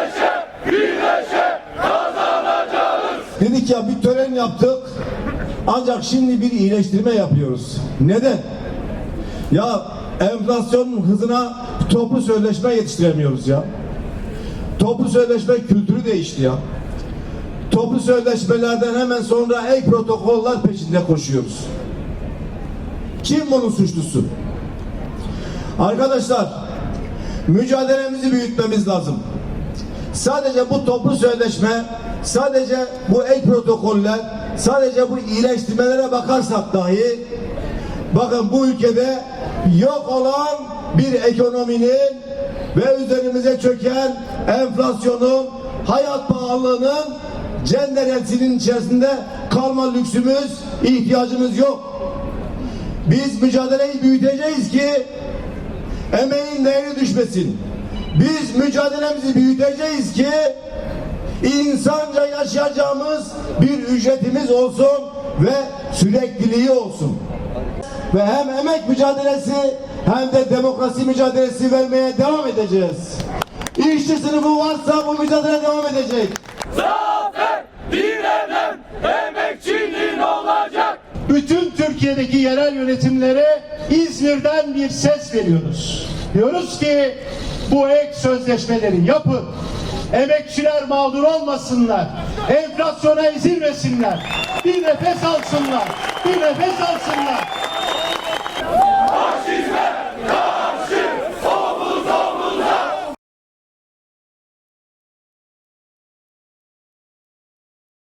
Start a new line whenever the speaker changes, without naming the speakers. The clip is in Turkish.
birleşe, birleşe kazanacağız. Dedik ya bir tören yaptık. Ancak şimdi bir iyileştirme yapıyoruz. Neden? Ya enflasyon hızına toplu sözleşme yetiştiremiyoruz ya. Toplu sözleşme kültürü değişti ya. Toplu sözleşmelerden hemen sonra ek protokoller peşinde koşuyoruz. Kim bunun suçlusu? Arkadaşlar mücadelemizi büyütmemiz lazım. Sadece bu toplu sözleşme, sadece bu ek protokoller, sadece bu iyileştirmelere bakarsak dahi bakın bu ülkede yok olan bir ekonominin ve üzerimize çöken enflasyonun, hayat pahalılığının cenderetsinin içerisinde kalma lüksümüz, ihtiyacımız yok. Biz mücadeleyi büyüteceğiz ki emeğin değeri düşmesin. Biz mücadelemizi büyüteceğiz ki insanca yaşayacağımız bir ücretimiz olsun ve sürekliliği olsun. Ve hem emek mücadelesi hem de demokrasi mücadelesi vermeye devam edeceğiz. İşçi sınıfı varsa bu mücadele devam edecek.
Zafer direnen emekçinin olacak.
bütün Türkiye'deki yerel yönetimlere İzmir'den bir ses veriyoruz. Diyoruz ki bu ek sözleşmeleri yapın. Emekçiler mağdur olmasınlar. Enflasyona ezilmesinler. Bir nefes alsınlar. Bir nefes alsınlar.